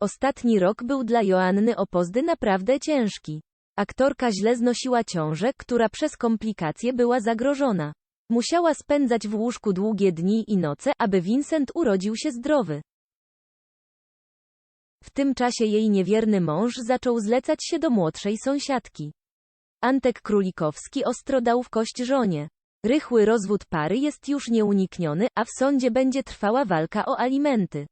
Ostatni rok był dla Joanny Opozdy naprawdę ciężki. Aktorka źle znosiła ciążę, która przez komplikacje była zagrożona. Musiała spędzać w łóżku długie dni i noce, aby Vincent urodził się zdrowy. W tym czasie jej niewierny mąż zaczął zlecać się do młodszej sąsiadki. Antek Królikowski ostro dał w kość żonie. Rychły rozwód pary jest już nieunikniony, a w sądzie będzie trwała walka o alimenty.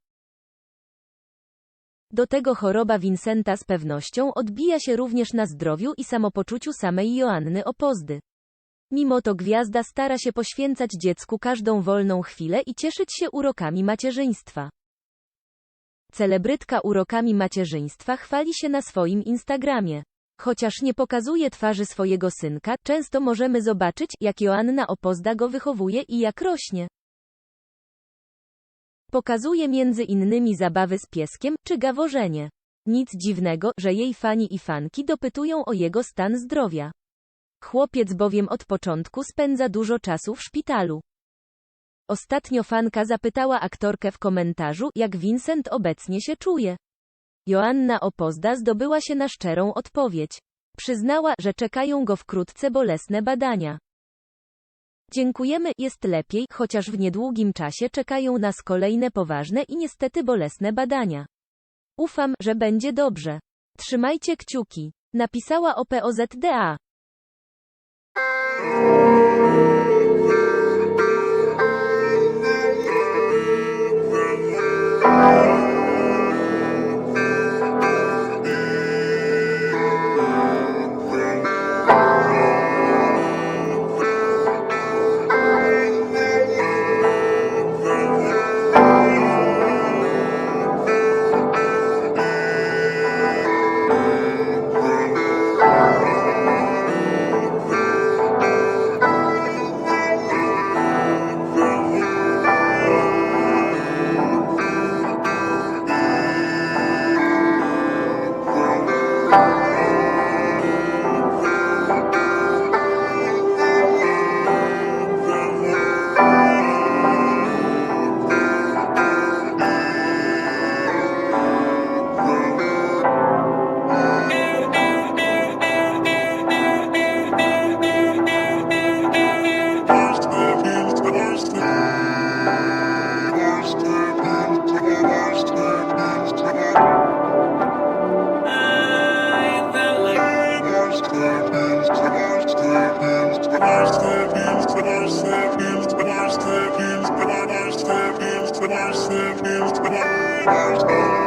Do tego choroba Vincenta z pewnością odbija się również na zdrowiu i samopoczuciu samej Joanny Opozdy. Mimo to gwiazda stara się poświęcać dziecku każdą wolną chwilę i cieszyć się urokami macierzyństwa. Celebrytka urokami macierzyństwa chwali się na swoim Instagramie. Chociaż nie pokazuje twarzy swojego synka, często możemy zobaczyć, jak Joanna Opozda go wychowuje i jak rośnie. Pokazuje między innymi zabawy z pieskiem, czy gaworzenie. Nic dziwnego, że jej fani i fanki dopytują o jego stan zdrowia. Chłopiec bowiem od początku spędza dużo czasu w szpitalu. Ostatnio fanka zapytała aktorkę w komentarzu, jak Vincent obecnie się czuje. Joanna Opozda zdobyła się na szczerą odpowiedź. Przyznała, że czekają go wkrótce bolesne badania. Dziękujemy, jest lepiej, chociaż w niedługim czasie czekają nas kolejne poważne i niestety bolesne badania. Ufam, że będzie dobrze. Trzymajcie kciuki. Napisała OPOZDA. Thank you.